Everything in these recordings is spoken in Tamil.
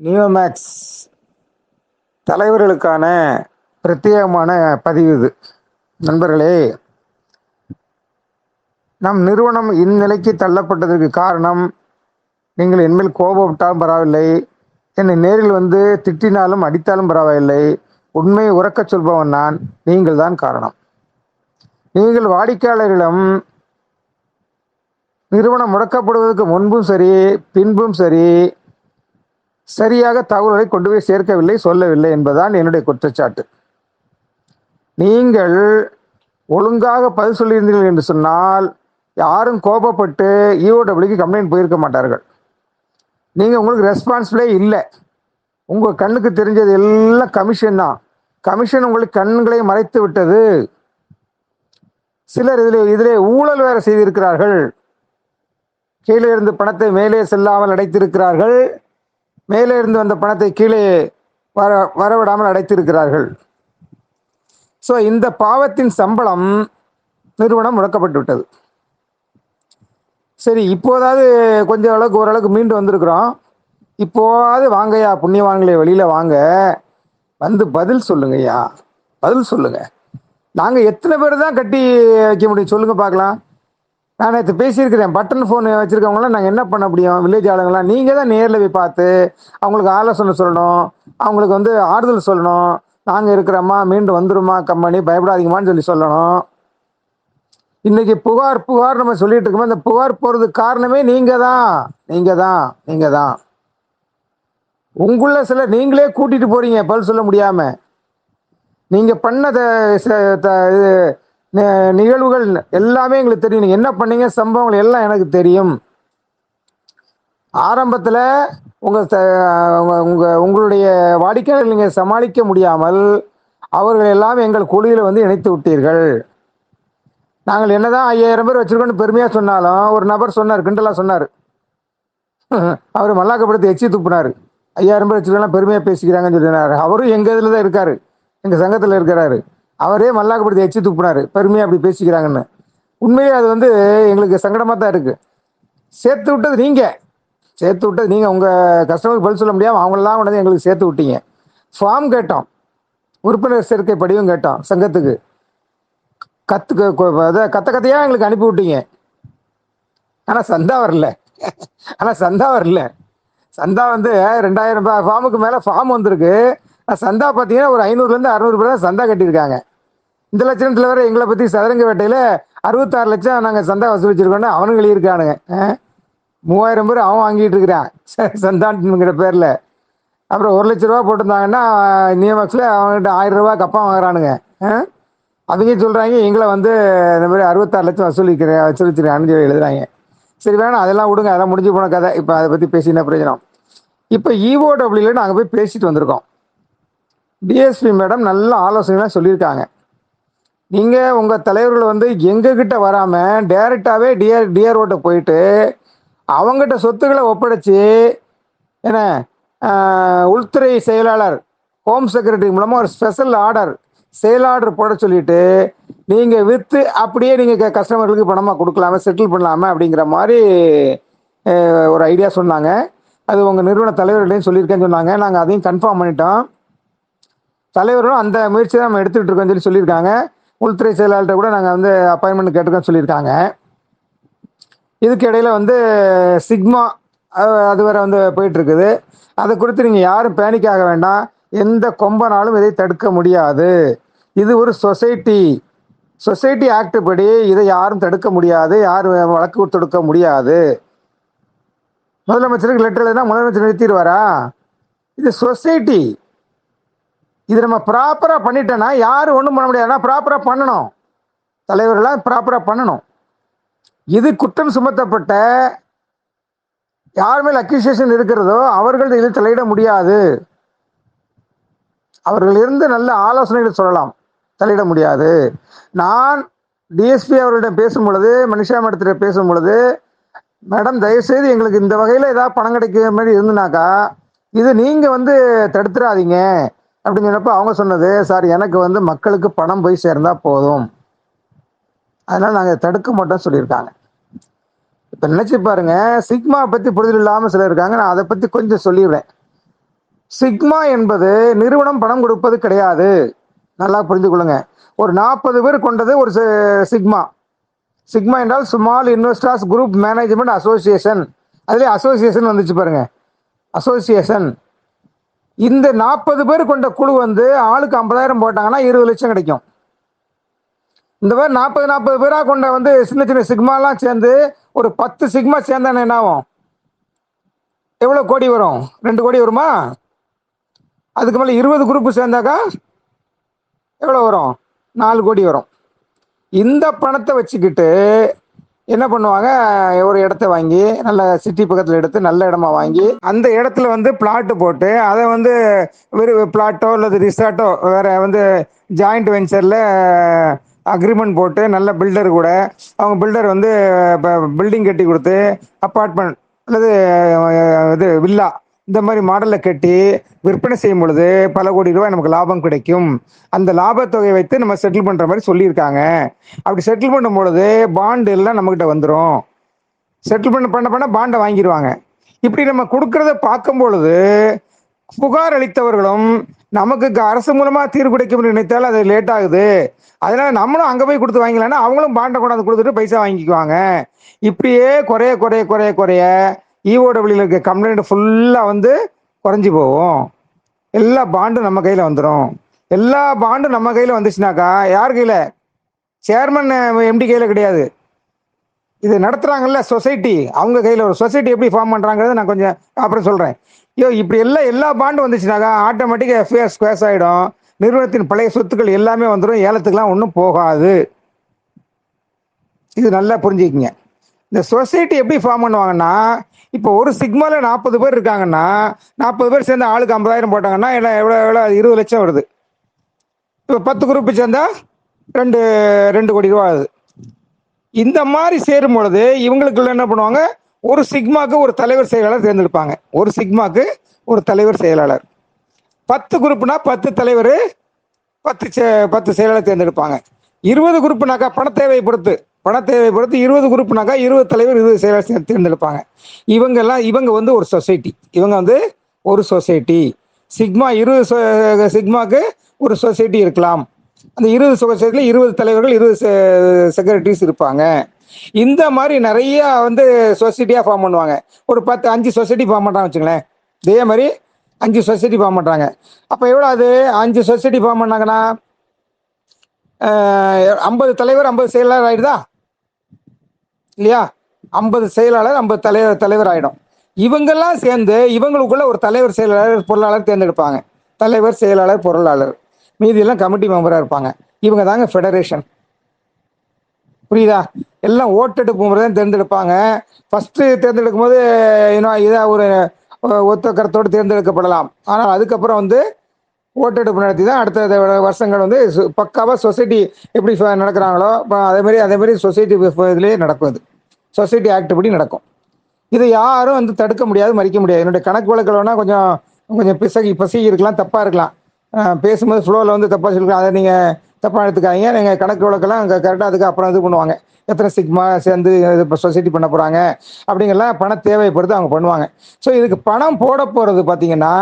நியோமேக்ஸ் தலைவர்களுக்கான பிரத்யேகமான பதிவு இது. நண்பர்களே நம் நிறுவனம் இந்நிலைக்கு தள்ளப்பட்டதற்கு காரணம் நீங்கள் என்மேல் கோபப்பட்டாலும் பரவாயில்லை. என்னை நேரில் வந்து திட்டினாலும் அடித்தாலும் பரவாயில்லை. உண்மையை உறக்கச் சொல்பவன் நான் நீங்கள் தான் காரணம். நீங்கள் வாடிக்கையாளர்களிடம் நிறுவனம் முடக்கப்படுவதற்கு முன்பும் சரி பின்பும் சரி சரியாக தகவல்களை கொண்டு போய் சேர்க்கவில்லை சொல்லவில்லை என்பதுதான் என்னுடைய குற்றச்சாட்டு. நீங்கள் ஒழுங்காக பதில் சொல்லியிருந்தீர்கள் என்று சொன்னால் யாரும் கோபப்பட்டு இஓடபிள்யூக்கு கம்ப்ளைண்ட் போயிருக்க மாட்டார்கள். நீங்கள் உங்களுக்கு ரெஸ்பான்சிபிளே இல்லை. உங்கள் கண்ணுக்கு தெரிஞ்சது எல்லாம் கமிஷன் தான். கமிஷன் உங்களுக்கு கண்களை மறைத்து விட்டது. சிலர் இதில் இதிலே ஊழல் வேற செய்திருக்கிறார்கள். கீழே இருந்து பணத்தை மேலே செல்லாமல் அடைத்திருக்கிறார்கள். மேலே இருந்து வந்த பணத்தை கீழே வர வரவிடாமல் அடைத்திருக்கிறார்கள். ஸோ இந்த பாவத்தின் சம்பளம் நிறுவனம் முடக்கப்பட்டு விட்டது சரி இப்போதாவது கொஞ்சம் அளவுக்கு ஓரளவுக்கு மீண்டு வந்திருக்கிறோம். இப்போதாவது வாங்கய்யா புண்ணியவான்களே வெளியில் வாங்க. வந்து பதில் சொல்லுங்கய்யா பதில் சொல்லுங்க. நாங்கள் எத்தனை பேர் தான் கட்டி வைக்க முடியும்? சொல்லுங்க பார்க்கலாம். நான் நேற்று பேசியிருக்கிறேன். பட்டன் ஃபோன் வச்சுருக்கவங்களாம் நாங்கள் என்ன பண்ண முடியும்? வில்லேஜ் ஆளுங்களாம் நீங்கள் தான் நேரில் போய் பார்த்து அவங்களுக்கு ஆலோசனை சொல்லணும். அவங்களுக்கு வந்து ஆறுதல் சொல்லணும். நாங்கள் இருக்கிறோம்மா மீண்டும் வந்துருமா? கம்பெனி பயப்படாதீங்கம்மான்னு சொல்லி சொல்லணும். இன்னைக்கு புகார் புகார் நம்ம சொல்லிட்டு இருக்கோம்? இந்த புகார் போகிறதுக்கு காரணமே நீங்கள் தான். நீங்கள் தான். நீங்கள் தான். உங்கள சில நீங்களே கூட்டிகிட்டு போகிறீங்க பதில் சொல்ல முடியாமல் நீங்கள் பண்ண த- இது, நிகழ்வுகள் எல்லாமே எங்களுக்கு தெரியும். நீங்க என்ன பண்ணீங்க? சம்பவங்கள் எல்லாம் எனக்கு தெரியும். ஆரம்பத்துல உங்க உங்கள் உங்க- உங்களுடைய வாடிக்கையாளர்கள் நீங்க சமாளிக்க முடியாமல் அவர்கள் எல்லாம் எங்கள் குழுவில் வந்து இணைத்து விட்டீர்கள். நாங்கள் என்னதான் ஐயாயிரம் பேர் வச்சிருக்கோம்னு பெருமையா சொன்னாலும் ஒரு நபர் சொன்னார் கிண்டலா சொன்னார். அவர் மல்லாக்கப்படுத்தி எச்சி துப்புனார். ஐயாயிரம் பேர் வச்சுக்கலாம் பெருமையாக பேசிக்கிறாங்கன்னு சொன்னார் அவரும் எங்கள் இதில் தான் இருக்காரு. எங்கள் சங்கத்தில் இருக்கிறாரு. அவரே மல்லாக்கப்படுத்தி எச்சு துப்புனாரு. பெருமையாக அப்படி பேசிக்கிறாங்கன்னு. உண்மையிலே அது வந்து எங்களுக்கு சங்கடமாக தான் இருக்குது சேர்த்து விட்டது நீங்கள் சேர்த்து விட்டது நீங்கள் உங்கள் கஸ்டமருக்கு பதில் சொல்ல முடியாமல் அவங்களெல்லாம் கொண்டு வந்து எங்களுக்கு சேர்த்து விட்டீங்க. ஃபார்ம் கேட்டோம். உறுப்பினர் சேர்க்கை படிவம் கேட்டோம் சங்கத்துக்கு. கத்துக்க அதை கத்த கத்தையாக எங்களுக்கு அனுப்பி விட்டீங்க. ஆனால் சந்தா வரல. ஆனால் சந்தா வரல. சந்தா வந்து ரெண்டாயிரம் ரூபாய் ஃபார்முக்கு மேலே ஃபார்ம் வந்திருக்கு. சந்தா பார்த்தீங்கன்னா ஒரு ஐநூறுலேருந்து அறநூறு பேர் தான் சந்தா கட்டியிருக்காங்க. இந்த லட்சத்தில் வேற எங்களை பற்றி சதுரங்க வேட்டையில் அறுபத்தாறு லட்சம் நாங்கள் சந்தா வசூலிச்சிருக்கோன்னு அவனும் எழுதியிருக்கானுங்க. ஆ? மூவாயிரம் பேர் அவன் வாங்கிட்டு இருக்கிறான். சந்தான்ங்கிற பேரில். அப்புறம் ஒரு லட்ச ரூபா போட்டிருந்தாங்கன்னா நியமக்ஸில் அவன்கிட்ட ஆயிரம் ரூபா கப்பா வாங்குறானுங்க. ஆ? அவங்க சொல்கிறாங்க எங்களை வந்து இந்த மாதிரி அறுபத்தாறு லட்சம் வசூலிக்கிறேன் வசூலிச்சிருக்கான்னு சொல்லி எழுதுறாங்க. சரி வேணாம் அதெல்லாம் விடுங்க அதெல்லாம் முடிஞ்சு போன கதை. இப்போ அதை பற்றி பேசி என்ன பிரயோஜனம்? இப்போ இஓடபிள்யூல நாங்கள் போய் பேசிட்டு வந்திருக்கோம். டிஎஸ்பி மேடம் நல்ல ஆலோசனைலாம் சொல்லியிருக்காங்க. நீங்கள் உங்கள் தலைவர்கள் வந்து எங்ககிட்ட வராமல் டைரெக்டாகவே டிஆர் டிஆர்ஓட்ட போயிட்டு அவங்ககிட்ட சொத்துக்களை ஒப்படைச்சு என்ன உள்துறை செயலாளர் ஹோம் செக்ரட்டரி மூலமாக ஒரு ஸ்பெஷல் ஆர்டர் சேல் ஆர்டர் போட சொல்லிட்டு நீங்கள் விற்று அப்படியே நீங்கள் கஸ்டமர்களுக்கு பணமாக கொடுக்கலாமா செட்டில் பண்ணலாமா அப்படிங்கிற மாதிரி ஒரு ஐடியா சொன்னாங்க. அது உங்கள் நிறுவன தலைவர்களையும் சொல்லியிருக்கேன்னு சொன்னாங்க. நாங்கள் அதையும் கன்ஃபார்ம் பண்ணிட்டோம். தலைவரும் அந்த முயற்சி தான் நம்ம எடுத்துக்கிட்டு இருக்கோம்னு சொல்லி சொல்லியிருக்காங்க உள்துறை செயலாளர்கிட்ட கூட நாங்கள் வந்து அப்பாயின்மெண்ட் கேட்டிருக்கோம்னு சொல்லியிருக்காங்க. இதுக்கு இடையில வந்து சிக்மா அது- அது வேற வந்து போயிட்டுருக்குது. அதை குறித்து நீங்கள் யாரும் பேனிக் ஆக வேண்டாம். எந்த கொம்பனாலும் இதை தடுக்க முடியாது. இது ஒரு சொசைட்டி சொசைட்டி ஆக்ட் படி இதை யாரும் தடுக்க முடியாது. யாரும் வழக்கு தொடுக்க முடியாது. முதலமைச்சருக்கு லெட்டர் எழுதினா முதலமைச்சர் நிறுத்திடுவாரா? இது சொசைட்டி இது நம்ம ப்ராப்பராக பண்ணிட்டோன்னா யாரும் ஒன்றும் பண்ண முடியாதுன்னா ப்ராப்பராக பண்ணணும். தலைவர்களாக ப்ராப்பராக பண்ணணும். இது குற்றம் சுமத்தப்பட்ட யார் மேல் அக்யூசியேஷன் இருக்கிறதோ அவர்கள் இதில் தலையிட முடியாது. அவர்கள் இருந்து நல்ல ஆலோசனைகள் சொல்லலாம். தலையிட முடியாது. நான் டிஎஸ்பி அவர்களிடம் பேசும் பொழுது மனிஷா மேடத்திட்ட பேசும் பொழுது மேடம் தயவுசெய்து எங்களுக்கு இந்த வகையில் ஏதாவது பணம் கிடைக்கிற மாதிரி இருந்துனாக்கா இது நீங்கள் வந்து தடுத்துடாதீங்க அப்படின்னு சொன்னப்போ அவங்க சொன்னது சார் எனக்கு வந்து மக்களுக்கு பணம் போய் சேர்ந்தா போதும். அதனால் நாங்கள் தடுக்க மாட்டோம் சொல்லியிருக்காங்க. இப்போ நினச்சி பாருங்க சிக்மா பற்றி புரிதல் இல்லாமல் சிலர் இருக்காங்க. நான் அதை பற்றி கொஞ்சம் சொல்லிடுறேன். சிக்மா என்பது நிறுவனம் பணம் கொடுப்பது கிடையாது. நல்லா புரிந்து கொள்ளுங்க. ஒரு நாற்பது பேர் கொண்டது ஒரு சிக்மா. சிக்மா என்றால் small investors group management association அதுலேயே அசோசியேஷன் வந்துச்சு பாருங்க. அசோசியேஷன் இந்த நாற்பது பேர் கொண்ட குழு வந்து ஆளுக்கு ஐம்பதாயிரம் போட்டாங்கன்னா இருபது லட்சம் கிடைக்கும். இந்த மாதிரி நாற்பது நாற்பது பேராக கொண்ட வந்து சின்ன சின்ன சிக்மாலாம் சேர்ந்து ஒரு பத்து சிக்மா சேர்ந்தானே என்ன ஆகும் எவ்வளோ கோடி வரும்? ரெண்டு கோடி வருமா? அதுக்கு மேலே இருபது குரூப் சேர்ந்தாக்கா எவ்வளோ வரும்? நாலு கோடி வரும். இந்த பணத்தை வச்சுக்கிட்டு என்ன பண்ணுவாங்க? ஒரு இடத்த வாங்கி நல்ல சிட்டி பக்கத்தில் எடுத்து நல்ல இடமா வாங்கி அந்த இடத்துல வந்து பிளாட்டு போட்டு அதை வந்து வெறும் பிளாட்டோ அல்லது ரிசார்ட்டோ வேற வந்து ஜாயிண்ட் வெஞ்சரில் அக்ரிமெண்ட் போட்டு நல்ல பில்டர் கூட அவங்க பில்டர் வந்து பில்டிங் கட்டி கொடுத்து அப்பார்ட்மெண்ட் அல்லது இது வில்லா இந்த மாதிரி மாடலில் கட்டி விற்பனை செய்யும் பொழுது பல கோடி ரூபாய் நமக்கு லாபம் கிடைக்கும். அந்த லாபத்தொகையை வைத்து நம்ம செட்டில் பண்ணுற மாதிரி சொல்லியிருக்காங்க. அப்படி செட்டில் பண்ணும் பொழுது பாண்டு எல்லாம் நம்மக்கிட்ட வந்துடும் செட்டில்மெண்ட் பண்ண பண்ண பாண்டை வாங்கிடுவாங்க இப்படி நம்ம கொடுக்கறத பார்க்கும் பொழுது புகார் அளித்தவர்களும் நமக்கு அரசு மூலமா தீர்வு கிடைக்கும் நினைத்தால் அது லேட் ஆகுது. அதனால நம்மளும் அங்க போய் கொடுத்து வாங்கிக்கலாம்னா அவங்களும் பாண்டை கொண்டாந்து கொடுத்துட்டு பைசா வாங்கிக்குவாங்க. இப்படியே குறைய குறைய குறைய குறைய ஈவோட இஓடபிள்யூல இருக்க கம்ப்ளைண்ட் ஃபுல்லாக வந்து குறைஞ்சி போகும். எல்லா பாண்டும் நம்ம கையில் வந்துடும் எல்லா பாண்டும் நம்ம கையில் வந்துச்சுனாக்கா யார் கையில்? சேர்மன் எம்டி கையில் கிடையாது. இது நடத்துகிறாங்கல்ல சொசைட்டி அவங்க கையில் ஒரு சொசைட்டி எப்படி ஃபார்ம் பண்ணுறாங்கிறத நான் கொஞ்சம் அப்புறம் சொல்கிறேன் ஐயோ இப்படி எல்லாம் எல்லா பாண்டும் வந்துச்சுனாக்கா ஆட்டோமேட்டிக்காக எஃப்ஏஆர் ஸ்கொயர்ஸ் ஆகிடும் நிறுவனத்தின் பழைய சொத்துக்கள் எல்லாமே வந்துடும் ஏலத்துக்கெலாம் ஒன்றும் போகாது. இது நல்லா புரிஞ்சுக்கிங்க. இந்த சொசைட்டி எப்படி ஃபார்ம் பண்ணுவாங்கன்னா இப்போ ஒரு சிக்மாவில் நாற்பது பேர் இருக்காங்கன்னா நாற்பது பேர் சேர்ந்து ஆளுக்கு ஐம்பதாயிரம் போட்டாங்கன்னா எல்லாம் எவ்வளோ எவ்வளோ இருபது லட்சம் வருது. இப்போ பத்து குரூப்பு சேர்ந்தா ரெண்டு ரெண்டு கோடி ரூபா ஆகுது. இந்த மாதிரி சேரும் பொழுது இவங்களுக்குள்ள என்ன பண்ணுவாங்க? ஒரு சிக்மாக்கு ஒரு தலைவர் செயலாளர் தேர்ந்தெடுப்பாங்க. ஒரு சிக்மாக்கு ஒரு தலைவர் செயலாளர். பத்து குரூப்னா பத்து தலைவர் பத்து செ- பத்து செயலாளர் தேர்ந்தெடுப்பாங்க. இருபது குரூப்னாக்கா பண தேவையை பொறுத்து. பண தேவையை பொறுத்து இருபது குரூப்னாக்கா இருபது தலைவர் இருபது செயலாளர் தேர்ந்தெடுப்பாங்க. இவங்க எல்லாம் இவங்க வந்து ஒரு சொசைட்டி. இவங்க வந்து ஒரு சொசைட்டி. சிக்மா இருபது சொ- சிக்மாக்கு ஒரு சொசைட்டி இருக்கலாம். அந்த இருபது சொசைட்டியில் இருபது தலைவர்கள் இருபது செக்ரட்டரிஸ் இருப்பாங்க. இந்த மாதிரி நிறைய வந்து சொசைட்டியாக ஃபார்ம் பண்ணுவாங்க. ஒரு பத்து அஞ்சு சொசைட்டி ஃபார்ம் பண்ணுறாங்க வச்சுங்களேன் இதே மாதிரி அஞ்சு சொசைட்டி ஃபார்ம் பண்ணுறாங்க அப்போ எவ்வளோ அது அஞ்சு சொசைட்டி ஃபார்ம் பண்ணாங்கன்னா ஐம்பது தலைவர் ஐம்பது செயலாளர் ஆயிடுதா? இல்லையா? ஐம்பது செயலாளர் ஐம்பது தலைவர் தலைவர் ஆகிடும் இவங்கெல்லாம் சேர்ந்து இவங்களுக்குள்ள ஒரு தலைவர் செயலாளர் பொருளாளர் தேர்ந்தெடுப்பாங்க. தலைவர் செயலாளர் பொருளாளர். மீதியெல்லாம் கமிட்டி மெம்பராக இருப்பாங்க. இவங்க தாங்க ஃபெடரேஷன் புரியுதா? எல்லாம் ஓட்டெடுப்பு முறை தான் தேர்ந்தெடுப்பாங்க. ஃபஸ்ட்டு தேர்ந்தெடுக்கும் போது இன்னும் இதாக ஒரு ஒத்த கருத்தோடு தேர்ந்தெடுக்கப்படலாம். ஆனால் அதுக்கப்புறம் வந்து ஓட்டெடுப்பு நடத்தி தான் அடுத்த வருஷங்கள் வந்து பக்காவாக சொசைட்டி எப்படி நடக்கிறாங்களோ இப்போ அதே மாதிரி அதே மாதிரி சொசைட்டி இதுலேயே நடக்கும் அது. சொசைட்டி ஆக்ட் படி நடக்கும். இதை யாரும் வந்து தடுக்க முடியாது மறிக்க முடியாது. என்னுடைய கணக்கு வழக்கில் வேணால் கொஞ்சம் கொஞ்சம் பிசகி பிசகி இருக்கலாம். தப்பாக இருக்கலாம் பேசும்போது ஃப்ளோவில் வந்து தப்பாக சொல்லிக்கலாம் அதை நீங்கள் தப்பாக எடுத்துக்காதீங்க. நீங்கள் கணக்கு வழக்கெல்லாம் அங்கே கரெக்டாக அதுக்கு அப்புறம் இது பண்ணுவாங்க. எத்தனை சிக்மா சேர்ந்து இப்போ சொசைட்டி பண்ண போகிறாங்க அப்படிங்கெல்லாம் பண தேவைப்படுத்து அவங்க பண்ணுவாங்க. ஸோ இதுக்கு பணம் போட போகிறது பார்த்தீங்கன்னா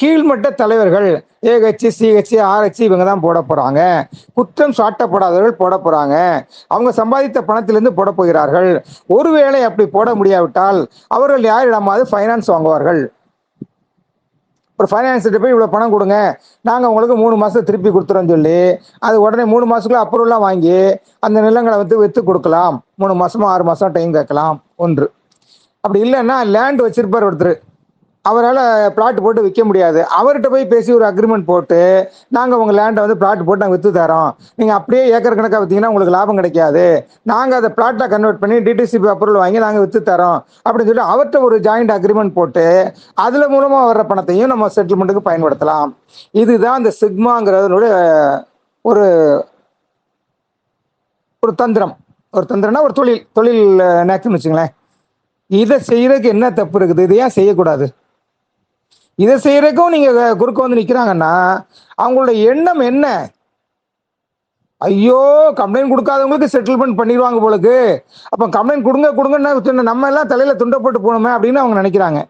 கீழ்மட்ட தலைவர்கள் ஏஹெச் சிஹெச்சி ஆர்ஹெச் இவங்க தான் போட போகிறாங்க குற்றம் சாட்டப்படாதவர்கள் போட போகிறாங்க அவங்க சம்பாதித்த பணத்திலிருந்து போட போகிறார்கள். ஒருவேளை அப்படி போட முடியாவிட்டால் அவர்கள் யாரிடமாவது ஃபைனான்ஸ் வாங்குவார்கள்? ஒரு ஃபைனான்ஸ்கிட்ட போய் இவ்வளோ பணம் கொடுங்க. நாங்கள் உங்களுக்கு மூணு மாதம் திருப்பி கொடுத்துறோம்னு சொல்லி அது உடனே மூணு மாதத்துக்குள்ள அப்ரூவலாக வாங்கி அந்த நிலங்களை வந்து விற்று கொடுக்கலாம். மூணு மாதமோ ஆறு மாதம் டைம் கேட்கலாம். ஒன்று. அப்படி இல்லைன்னா லேண்ட் வச்சிருப்பார் ஒருத்தர். அவரால் பிளாட் போட்டு விற்க முடியாது. அவர்கிட்ட போய் பேசி ஒரு அக்ரிமெண்ட் போட்டு நாங்கள் உங்கள் லேண்டை வந்து பிளாட் போட்டு நாங்கள் விற்று தரோம். நீங்கள் அப்படியே ஏக்கர் கணக்காக விற்றீங்கன்னா உங்களுக்கு லாபம் கிடைக்காது. நாங்கள் அதை பிளாட்டாக கன்வெர்ட் பண்ணி டிடிசிபி அப்ரூவல் வாங்கி நாங்கள் விற்று தரோம். அப்படின்னு சொல்லி அவர்கிட்ட ஒரு ஜாயிண்ட் அக்ரிமெண்ட் போட்டு அதில் மூலமாக வர்ற பணத்தையும் நம்ம செட்டில்மெண்ட்டுக்கு பயன்படுத்தலாம். இதுதான் அந்த சிக்மாங்கிறதனுடைய ஒரு ஒரு தந்திரம். ஒரு தந்திரம்னா ஒரு தொழில் தொழில் நேக்குன்னு வச்சுங்களேன் இதை செய்யறதுக்கு என்ன தப்பு இருக்குது? இதை ஏன் செய்யக்கூடாது? இதை செய்யறதுக்கும் நீங்க குறுக்க வந்து நிக்கிறாங்கன்னா அவங்களோட எண்ணம் என்ன? ஐயோ கம்ப்ளைண்ட் கொடுக்காதவங்களுக்கு செட்டில்மெண்ட் பண்ணிடுவாங்க போலுக்கு. அப்போ கம்ப்ளைண்ட் கொடுங்க கொடுங்கன்னா நம்ம எல்லாம் தலையில துண்டப்பட்டு போகணுமே அப்படின்னு அவங்க நினைக்கிறாங்க.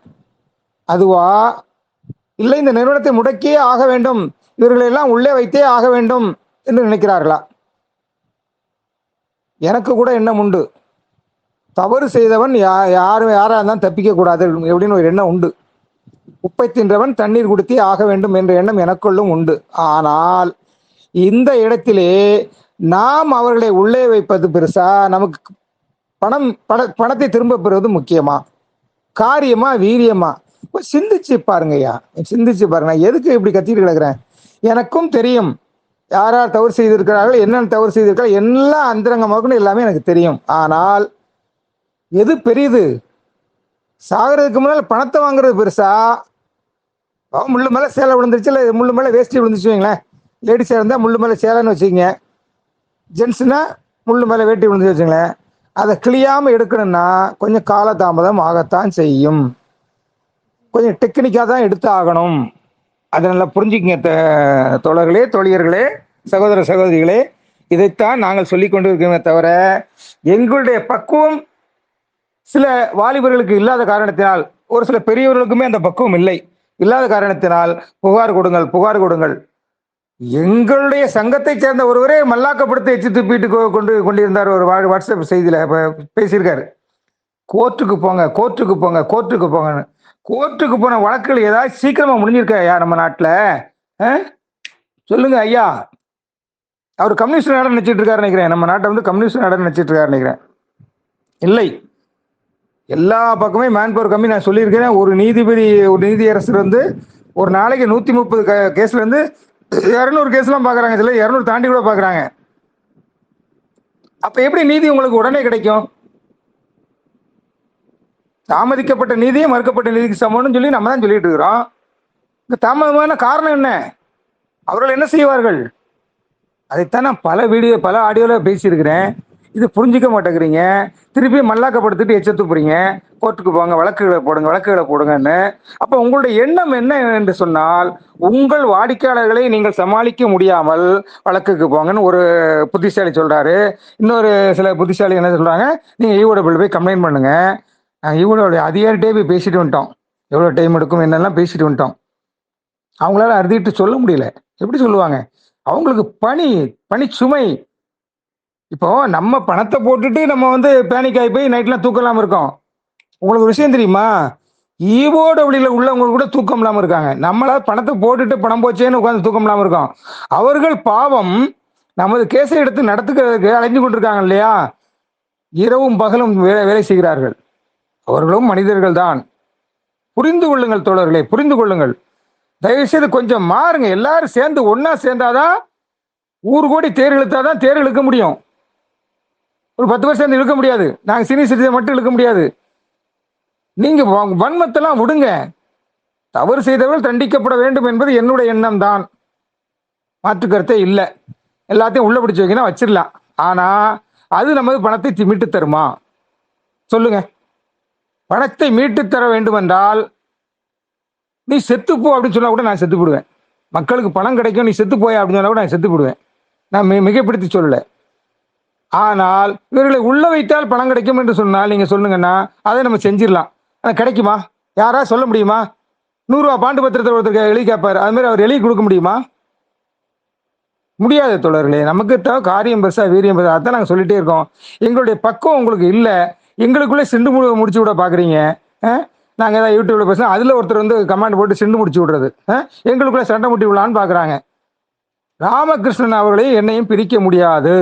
அதுவா? இல்லை இந்த நிறுவனத்தை முடக்கியே ஆக வேண்டும். இவர்களை எல்லாம் உள்ளே வைத்தே ஆக வேண்டும் என்று நினைக்கிறார்களா? எனக்கு கூட எண்ணம் உண்டு. தவறு செய்தவன் யா யாரும் யாராக இருந்தாலும் தப்பிக்க கூடாது எப்படின்னு ஒரு எண்ணம் உண்டு. உப்பை தின்றவன் தண்ணீர் குடித்தே ஆக வேண்டும் என்ற எண்ணம் எனக்குள்ளும் உண்டு. ஆனால் இந்த இடத்திலே நாம் அவர்களை உள்ளே வைப்பது பெருசா நமக்கு பணம் பண பணத்தை திரும்ப பெறுவது முக்கியமா? காரியமா வீரியமா? சிந்திச்சு பாருங்கய்யா. சிந்திச்சு பாருங்க. எதுக்கு இப்படி கத்திட்டு கிடக்குறேன்? எனக்கும் தெரியும். யார் யார் தவறு செய்திருக்கிறார்கள் என்னென்ன தவறு செய்திருக்கிறார்கள் எல்லா அந்தரங்கமாகணும் எல்லாமே எனக்கு தெரியும். ஆனால் எது பெரியது சாகிறதுக்கு முன்னால் பணத்தை வாங்குறது பெருசா? அவன் முள்ளு மேலே சேலை விழுந்துருச்சு இல்லை முள்ளு மேலே வேஷ்டி விழுந்துச்சு வைங்களேன். லேடிஸாக இருந்தால் முள்ளு மேலே சேலைன்னு வச்சுக்கோங்க. ஜென்ஸுனா முள்ளு மேலே வேட்டி விழுந்து வச்சுங்களேன் அதை கிளியாமல் எடுக்கணும்னா கொஞ்சம் காலதாமதம் ஆகத்தான் செய்யும். கொஞ்சம் டெக்னிக்காக தான் எடுத்து ஆகணும் அதை நல்லா புரிஞ்சுக்கங்க த- தோழர்களே தோழியர்களே சகோதர சகோதரிகளே. இதைத்தான் நாங்கள் சொல்லி கொண்டு இருக்கோமே தவிர எங்களுடைய பக்குவம் சில வாலிபர்களுக்கு இல்லாத காரணத்தினால் ஒரு சில பெரியவர்களுக்குமே அந்த பக்குவம் இல்லை. இல்லாத காரணத்தினால் புகார் கொடுங்கள் புகார் கொடுங்கள். எங்களுடைய சங்கத்தை சேர்ந்த ஒருவரே மல்லாக்கப்படுத்தி எச்சு துப்பிட்டு கொண்டு கொண்டிருந்தார் ஒரு வா- வாட்ஸ்அப் செய்தியில் பேசியிருக்காரு. கோர்ட்டுக்கு போங்க கோர்ட்டுக்கு போங்க கோர்ட்டுக்கு போங்கன்னு. கோர்ட்டுக்கு போன வழக்குகள் ஏதாவது சீக்கிரமாக முடிஞ்சிருக்கா ஐயா நம்ம நாட்டில்? சொல்லுங்க ஐயா. அவர் கம்யூனிஸ்ட் நாடு நினச்சிட்டு இருக்காரு நினைக்கிறேன். நம்ம நாட்டை வந்து கம்யூனிஸ்ட் நாடு நினச்சிட்டு இருக்காரு நினைக்கிறேன். இல்லை. எல்லா பக்கமே மேன் பவர் கம்மி. நான் சொல்லியிருக்கிறேன் ஒரு நீதிபதி ஒரு நீதியரசர் வந்து ஒரு நாளைக்கு நூற்றி முப்பது கேஸ்ல இருந்து இரநூறு கேஸ்லாம் பார்க்குறாங்க சில இரநூறு தாண்டி கூட பார்க்குறாங்க அப்போ எப்படி நீதி உங்களுக்கு உடனே கிடைக்கும்? தாமதிக்கப்பட்ட நீதியும் மறுக்கப்பட்ட நீதிக்கு சமம்னு சொல்லி நம்ம தான் சொல்லிட்டு இருக்கிறோம். இந்த தாமதமான காரணம் என்ன? அவர்கள் என்ன செய்வார்கள்? அதைத்தான் நான் பல வீடியோ பல ஆடியோவில் பேசியிருக்கிறேன். இது புரிஞ்சிக்க மாட்டேங்கிறீங்க. திருப்பி மல்லாக்கப்படுத்திட்டு எச்ச துப்புறீங்க. கோர்ட்டுக்கு போங்க வழக்குகளை போடுங்க வழக்குகளை போடுங்கன்னு. அப்போ உங்களுடைய எண்ணம் என்ன என்று சொன்னால் உங்கள் வாடிக்கையாளர்களை நீங்கள் சமாளிக்க முடியாமல் வழக்குக்கு போங்கன்னு ஒரு புத்திசாலி சொல்கிறாரு இன்னொரு சில புத்திசாலி என்ன சொல்கிறாங்க நீங்கள் ஈவோடபிள் போய் கம்ப்ளைண்ட் பண்ணுங்க. ஈவோட அதிகாரிட்டே போய் பேசிட்டு வந்துட்டோம். எவ்வளோ டைம் எடுக்கும் என்னெல்லாம் பேசிட்டு வந்துட்டோம். அவங்களால அறுதிட்டு சொல்ல முடியல. எப்படி சொல்லுவாங்க? அவங்களுக்கு பணி பணி சுமை இப்போ நம்ம பணத்தை போட்டுட்டு நம்ம வந்து பேனிக் ஆகி போய் நைட்லாம் தூக்கலாமல் இருக்கோம். உங்களுக்கு ஒரு விஷயம் தெரியுமா? ஈவோட வழியில் உள்ளவங்க கூட தூக்கம் இல்லாமல் இருக்காங்க. நம்மளா பணத்தை போட்டுட்டு பணம் போச்சேன்னு உட்காந்து தூக்கம் இல்லாமல் இருக்கோம். அவர்கள் பாவம் நமது கேஸை எடுத்து நடத்துக்கிறதுக்கு அலைஞ்சு கொண்டிருக்காங்க இல்லையா? இரவும் பகலும் வேலை வேலை செய்கிறார்கள். அவர்களும் மனிதர்கள் தான். புரிந்து கொள்ளுங்கள் தோழர்களே புரிந்து கொள்ளுங்கள். தயவுசெய்து கொஞ்சம் மாறுங்க. எல்லாரும் சேர்ந்து ஒன்னா சேர்ந்தாதான் ஊர் கோடி தேர் இழுத்தாதான் தேர் இழுக்க முடியும். ஒரு பத்து பேர் சேர்ந்து இழுக்க முடியாது. நாங்கள் சீனியர் சிட்டிசன் மட்டும் இழுக்க முடியாது. நீங்கள் வன்மத்தெல்லாம் விடுங்க. தவறு செய்தவர்கள் தண்டிக்கப்பட வேண்டும் என்பது என்னுடைய எண்ணம் தான் மாற்று கருத்தே இல்லை. எல்லாத்தையும் உள்ள பிடிச்சி வைக்கணும் வச்சிடலாம் ஆனால் அது நமது பணத்தை தி- மீட்டு தருமா? சொல்லுங்க. பணத்தை மீட்டு தர வேண்டும் என்றால் நீ செத்துப்போ அப்படின்னு சொன்னா கூட நான் செத்து போடுவேன் மக்களுக்கு பணம் கிடைக்கும் நீ செத்து போய் அப்படின்னு சொன்னா கூட நான் செத்து போடுவேன் நான் மிகப்படுத்தி சொல்லலை. ஆனால் இவர்களை உள்ள வைத்தால் பணம் கிடைக்கும் என்று சொன்னால் நீங்க சொல்லுங்கன்னா அதை நம்ம செஞ்சிடலாம். ஆனால் கிடைக்குமா? யாரா சொல்ல முடியுமா? நூறுரூவா பாண்டு பத்திரத்தை ஒருத்தருக்கு எழுதி கேட்பார் அது மாதிரி அவர் எழுதி கொடுக்க முடியுமா? முடியாத தொடர்களே நமக்கு தான் காரியம் பெருசா வீரியம் பெருசா அதான் நாங்கள் சொல்லிட்டே இருக்கோம். எங்களுடைய பக்கம் உங்களுக்கு இல்லை. எங்களுக்குள்ளே சிண்டு முழு முடிச்சு விட பார்க்குறீங்க நாங்கள் ஏதாவது யூடியூப்ல பேசுனா அதில் ஒருத்தர் வந்து கமாண்ட் போட்டு சிண்டு முடிச்சு விடுறது. எங்களுக்குள்ளே சண்டை முட்டி விடலான்னு பார்க்குறாங்க ராமகிருஷ்ணன் அவர்களையும் என்னையும் பிரிக்க முடியாது.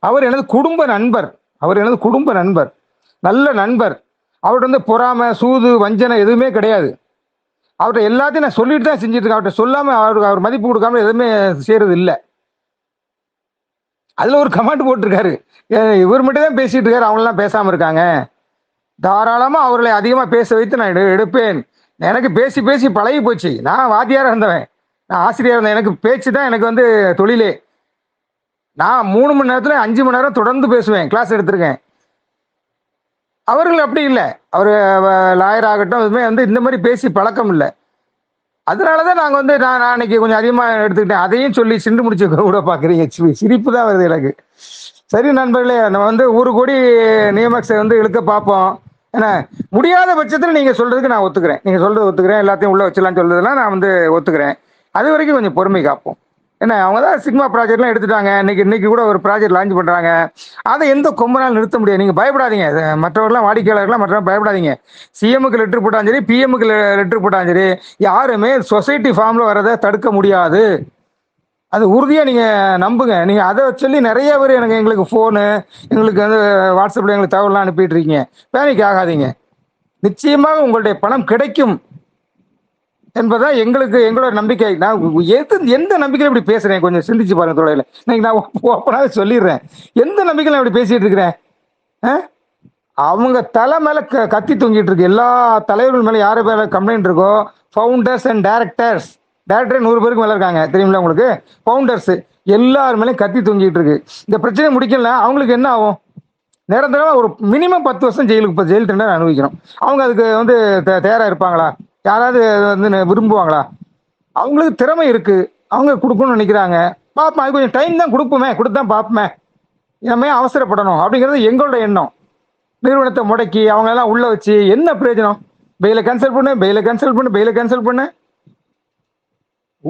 அவர் எனது குடும்ப நண்பர். அவர் எனது குடும்ப நண்பர். நல்ல நண்பர். அவர்கிட்ட வந்து பொறாமை சூது வஞ்சனை எதுவுமே கிடையாது. அவர்கிட்ட எல்லாத்தையும் நான் சொல்லிட்டு தான் செஞ்சுட்டு இருக்கேன். அவர்கிட்ட சொல்லாமல் அவருக்கு அவர் மதிப்பு கொடுக்காம எதுவுமே செய்யறது இல்லை. அதில் ஒரு கமெண்ட் போட்டிருக்காரு. ஏ, இவர் மட்டும் தான் பேசிட்டு இருக்காரு. அவங்களாம் பேசாமல் இருக்காங்க. தாராளமாக அவர்களை அதிகமாக பேச வைத்து நான் எடு- எடுப்பேன். எனக்கு பேசி பேசி பழகி போச்சு. நான் வாத்தியாராக இருந்தவன். நான் ஆசிரியராக இருந்தேன். எனக்கு பேச்சு தான் எனக்கு வந்து தொழிலே. நான் மூணு மணி நேரத்தில் அஞ்சு மணி நேரம் தொடர்ந்து பேசுவேன் கிளாஸ் எடுத்திருக்கேன். அவர்கள் அப்படி இல்லை. அவர் லாயர் ஆகட்டும் அதுவுமே வந்து இந்த மாதிரி பேசி பழக்கம் இல்லை. அதனால தான் நாங்கள் வந்து நான் நான் அன்னைக்கு கொஞ்சம் அதிகமாக எடுத்துக்கிட்டேன். அதையும் சொல்லி சிண்டு முடிச்சு கூட பார்க்குறீங்க. சிரிப்பு தான் வருது எனக்கு. சரி நண்பர்களே நம்ம வந்து ஒரு கோடி நியமக்ஸை வந்து இழுக்க பார்ப்போம். என்ன முடியாத பட்சத்தில் நீங்கள் சொல்கிறதுக்கு நான் ஒத்துக்கிறேன். நீங்கள் சொல்கிறது ஒத்துக்கிறேன். எல்லாத்தையும் உள்ளே வச்சலாம்னு சொல்கிறதுலாம் நான் வந்து ஒத்துக்கிறேன். அது வரைக்கும் கொஞ்சம் பொறுமை காப்போம். என்ன அவங்க தான் சிக்மா ப்ராஜெக்ட்லாம் எடுத்துட்டாங்க. இன்னைக்கு இன்னைக்கு கூட ஒரு ப்ராஜெக்ட் லான்ச் பண்ணுறாங்க அதை எந்த கொம்பனால் நிறுத்த முடியாது. நீங்கள் பயப்படாதீங்க. மற்றவர்கள்லாம் வாடிக்கையாளர்கள்லாம் மற்றவங்க பயப்படாதீங்க. சிஎம்முக்கு லெட்ரு போட்டாலும் சரி பிஎம்முக்கு லெட்ரு போட்டாலும் சரி யாருமே சொசைட்டி ஃபார்மில் வரதை தடுக்க முடியாது. அது உறுதியாக நீங்கள் நம்புங்க. நீங்கள் அதை சொல்லி நிறைய பேர் எனக்கு எங்களுக்கு ஃபோனு எங்களுக்கு வந்து வாட்ஸ்அப்பில் எங்களுக்கு தகவலாம் அனுப்பிட்டு இருக்கீங்க. பேனிக் ஆகாதீங்க. நிச்சயமாக உங்களுடைய பணம் கிடைக்கும். என்பதுதான் எங்களுக்கு எங்களோட நம்பிக்கை. நான் எது எந்த நம்பிக்கையில இப்படி பேசுகிறேன் கொஞ்சம் சிந்திச்சு பாருங்க தொழில இன்னைக்கு நான் ஓப்பனாக சொல்லிடுறேன். எந்த நம்பிக்கையில நான் இப்படி பேசிகிட்டு இருக்கிறேன்? ஆ? அவங்க தலை மேலே க கத்தி தொங்கிட்டு இருக்கு. எல்லா தலைவர்கள் மேலே யார் மேலே கம்ப்ளைண்ட் இருக்கோ ஃபவுண்டர்ஸ் அண்ட் டேரக்டர்ஸ் டேரக்டரே நூறு பேருக்கு மேலே இருக்காங்க. தெரியுங்களா உங்களுக்கு? ஃபவுண்டர்ஸ் எல்லார் மேலேயும் கத்தி தொங்கிட்டு இருக்கு. இந்த பிரச்சனை முடிக்கல அவங்களுக்கு என்ன ஆகும்? நிரந்தரமா ஒரு மினிமம் பத்து வருஷம் ஜெயிலுக்கு இப்போ ஜெயில் தண்டனை அனுபவிக்கணும். அவங்க அதுக்கு வந்து தே- தயாரா இருப்பாங்களா? யாராவது வந்து விரும்புவாங்களா? அவங்களுக்கு திறமை இருக்கு. அவங்க கொடுக்கணும்னு நினைக்கிறாங்க. பார்ப்போம் அது கொஞ்சம் டைம் தான் கொடுப்போமே கொடுத்தா பார்ப்போமே நம்ம அவசரப்படணும் அப்படிங்கிறது எங்களோட எண்ணம். நிறுவனத்தை முடக்கி அவங்க எல்லாம் உள்ள வச்சு என்ன பிரயோஜனம்? பெயில கேன்சல் பண்ணு பெயில கேன்சல் பண்ணு பெயில கேன்சல் பண்ணு.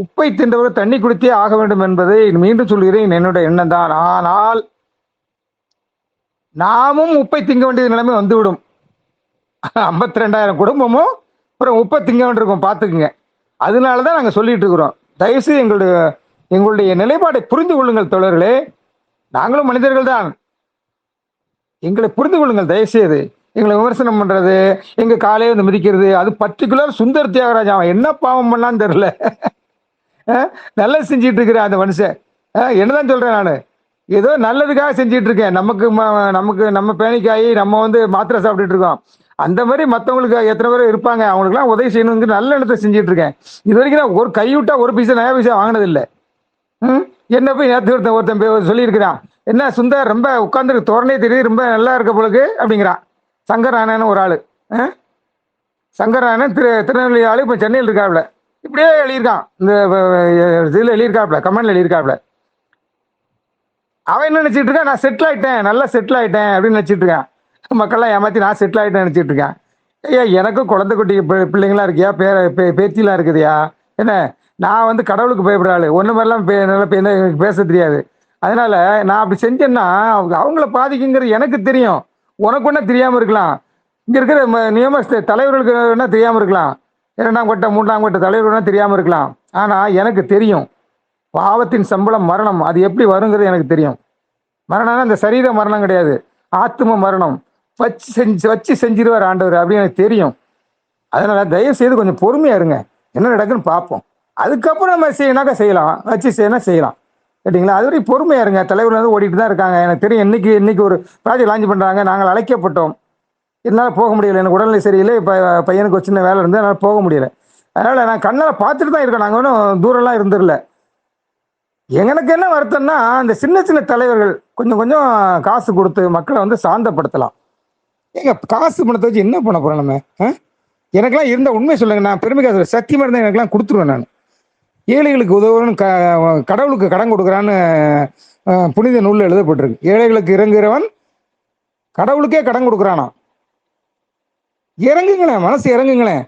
உப்பை தின்றவர் தண்ணி குடித்தே ஆக வேண்டும் என்பதை மீண்டும் சொல்கிறேன். என்னோட எண்ணம் தான். ஆனால் நாமும் உப்பை திங்க வேண்டிய நிலைமை வந்துவிடும். ஐம்பத்தி ரெண்டாயிரம் குடும்பமும் அப்புறம் உப்பை திங்க இருக்கும் பார்த்துக்குங்க. அதனால தான் நாங்கள் சொல்லிட்டு இருக்கிறோம். தயவுசெய்து எங்களுடைய எங்களுடைய நிலைப்பாடை புரிந்து கொள்ளுங்கள் தோழர்களே. நாங்களும் மனிதர்கள் தான். எங்களை புரிந்து கொள்ளுங்கள் தயவுசெய்து. எங்களை விமர்சனம் பண்றது எங்க காலையை வந்து மிதிக்கிறது அது பர்டிகுலர் சுந்தர் தியாகராஜ் அவன் என்ன பாவம் பண்ணான்னு தெரியல. நல்லா செஞ்சிட்டு இருக்கிறேன் அந்த மனுஷன். என்னதான் சொல்றேன் நான்? ஏதோ நல்லதுக்காக செஞ்சிட்டு இருக்கேன். நமக்கு ம- நமக்கு நம்ம பேனிக்காயி நம்ம வந்து மாத்திரை சாப்பிட்டுட்டு இருக்கோம். அந்த மாதிரி மற்றவங்களுக்கு எத்தனை பேர் இருப்பாங்க அவங்களுக்குலாம் உதவி செய்யணுங்கிற நல்ல எண்ணத்தை செஞ்சுட்டு இருக்கேன். இது வரைக்கும் நான் ஒரு கைவிட்டா ஒரு பைசா நயா பைசா வாங்கினதில்லை. ம்? என்ன போய் நேற்று ஒருத்தன் ஒருத்தன் போய் சொல்லியிருக்கிறான். என்ன சுந்தர் ரொம்ப உட்காந்துருக்கு தோரணே தெரியுது ரொம்ப நல்லா இருக்க பொழுது அப்படிங்கிறான். சங்கரானன்னு ஒரு ஆள். சங்கரானன் திரு திருநெல்வேலி ஆளு இப்போ சென்னையில் இருக்காப்புல. இப்படியே எழுதியிருக்கான். இந்த இதில் எழுதியிருக்காப்புல கமெண்ட்ல எழுதியிருக்காப்புல. அவன் என்ன நினச்சிட்டு இருக்கான்? நான் செட்டில் ஆயிட்டேன் நல்லா செட்டில் ஆயிட்டேன் அப்படின்னு நினச்சிட்டு இருக்கான். மக்கள்லாம் ஏமாற்றி நான் செட்டில் ஆயிட்டேன்னு நினச்சிட்டு இருக்கேன். ஐயா எனக்கும் குழந்தை குட்டி பி- பிள்ளைங்களாம் இருக்கியா? பேர பே பேச்சிலாம் இருக்குதுயா? என்ன? நான் வந்து கடவுளுக்கு பயப்படுற ஒன்று மாதிரிலாம் பே நல்லா எனக்கு பேச தெரியாது. அதனால் நான் அப்படி செஞ்சேன்னா அவங்க அவங்கள பாதிக்குங்கிறது எனக்கு தெரியும். உனக்கு ஒன்றா தெரியாமல் இருக்கலாம். இங்கே இருக்கிற ம- நியம தலைவர்களுக்கு வேணா தெரியாமல் இருக்கலாம். இரண்டாம் கட்ட மூன்றாம் கட்ட தலைவர்கள்னா தெரியாமல் இருக்கலாம். ஆனால் எனக்கு தெரியும். பாவத்தின் சம்பளம் மரணம். அது எப்படி வருங்கிறது எனக்கு தெரியும். மரணம்னா இந்த சரீர மரணம் கிடையாது. ஆத்ம மரணம். வச்சு செஞ்சு வச்சு செஞ்சிருவார் ஆண்டவர் அப்படின்னு எனக்கு தெரியும். அதனால தயவு செய்து கொஞ்சம் பொறுமையா இருங்க. என்ன நடக்குன்னு பார்ப்போம். அதுக்கப்புறம் நம்ம செய்யணாக்கா செய்யலாம். வச்சு செய்யணும் செய்யலாம். கேட்டிங்களா? அது வரைக்கும் பொறுமையா இருங்க. தலைவர் வந்து ஓடிட்டு தான் இருக்காங்க. எனக்கு தெரியும் இன்னைக்கு இன்னைக்கு ஒரு ப்ராஜெக்ட் லான்ச் பண்றாங்க. நாங்கள் அழைக்கப்பட்டோம். என்னால் போக முடியல. எனக்கு உடல்நிலை சரியில்லை. இப்போ பையனுக்கு ஒரு சின்ன வேலை இருந்து என்னால் போக முடியல. அதனால் நான் கண்ணால் பார்த்துட்டு தான் இருக்கேன். நாங்கள் ஒன்றும் தூரம்லாம் இருந்துடல. எனக்கு என்ன வருத்தம்னா இந்த சின்ன சின்ன தலைவர்கள் கொஞ்சம் கொஞ்சம் காசு கொடுத்து மக்களை வந்து சாந்தப்படுத்தலாம். ஏங்க காசு பணத்தை வச்சு என்ன பண்ண போறோம் நம்ம? ஆ? எனக்கெல்லாம் இருந்த உண்மை சொல்லுங்க. நான் பெருமைக்காக காசு சத்தியமா இருந்தால் எனக்கெல்லாம் கொடுத்துருவேன் நான். ஏழைகளுக்கு உதவுன்னு க கடவுளுக்கு கடன் கொடுக்குறான்னு புனித நூலில் எழுதப்பட்டிருக்கு. ஏழைகளுக்கு இறங்குகிறவன் கடவுளுக்கே கடன் கொடுக்குறானா? இறங்குங்களேன் மனசு இறங்குங்களேன்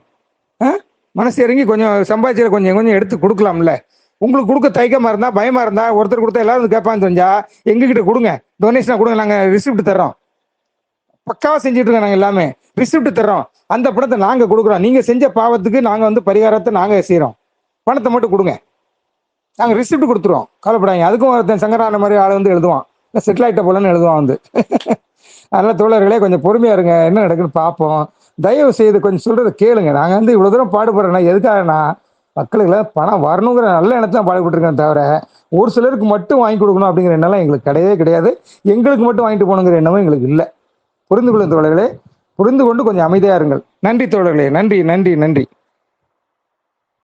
ஆ? மனசு இறங்கி கொஞ்சம் சம்பாதிச்சு கொஞ்சம் கொஞ்சம் எடுத்து கொடுக்கலாம்ல. உங்களுக்கு கொடுக்க தைக்கமாக இருந்தால் பயமாக இருந்தால் ஒருத்தர் கொடுத்தா எல்லாரும் கேட்பான்னு தெரிஞ்சா எங்ககிட்ட கொடுங்க. டொனேஷனாக கொடுங்க நாங்கள் ரிசிப்ட் தர்றோம். பக்காவாக செஞ்சுட்டு இருக்கோம் நாங்க எல்லாமே. ரிசிப்ட் தர்றோம். அந்த பணத்தை நாங்க கொடுக்குறோம். நீங்க செஞ்ச பாவத்துக்கு நாங்க வந்து பரிகாரத்தை நாங்க செய்கிறோம் பணத்தை மட்டும் கொடுங்க. நாங்க ரிசிப்ட் கொடுத்துருவோம். கவலைப்படாங்க அதுக்கும் ஒருத்தன் சங்கரான மாதிரி ஆள் வந்து எழுதுவான். செட்டில் ஆயிட்ட போலன்னு எழுதுவான் வந்து. அதனால தோழர்களே கொஞ்சம் பொறுமையா இருங்க. என்ன நடக்குன்னு பார்ப்போம். தயவு செய்து கொஞ்சம் சொல்றதை கேளுங்க. நாங்க வந்து இவ்வளவு தூரம் பாடுபடுறோம்னா எதுக்காகனா மக்களுக்கு பணம் வரணுங்கிற நல்ல எண்ணத்தை தான் பாடுபட்டுருக்கேன் தவிர ஒரு சிலருக்கு மட்டும் வாங்கி கொடுக்கணும் அப்படிங்கிற எண்ணம்லாம் எங்களுக்கு கிடையவே கிடையாது. எங்களுக்கு மட்டும் வாங்கிட்டு போகணுங்கிற எண்ணமும் எங்களுக்கு இல்லை. புரிந்து கொள்ளும் தோழர்களே. புரிந்து கொண்டு கொஞ்சம் அமைதியாக இருங்கள். நன்றி தோழர்களே. நன்றி நன்றி நன்றி.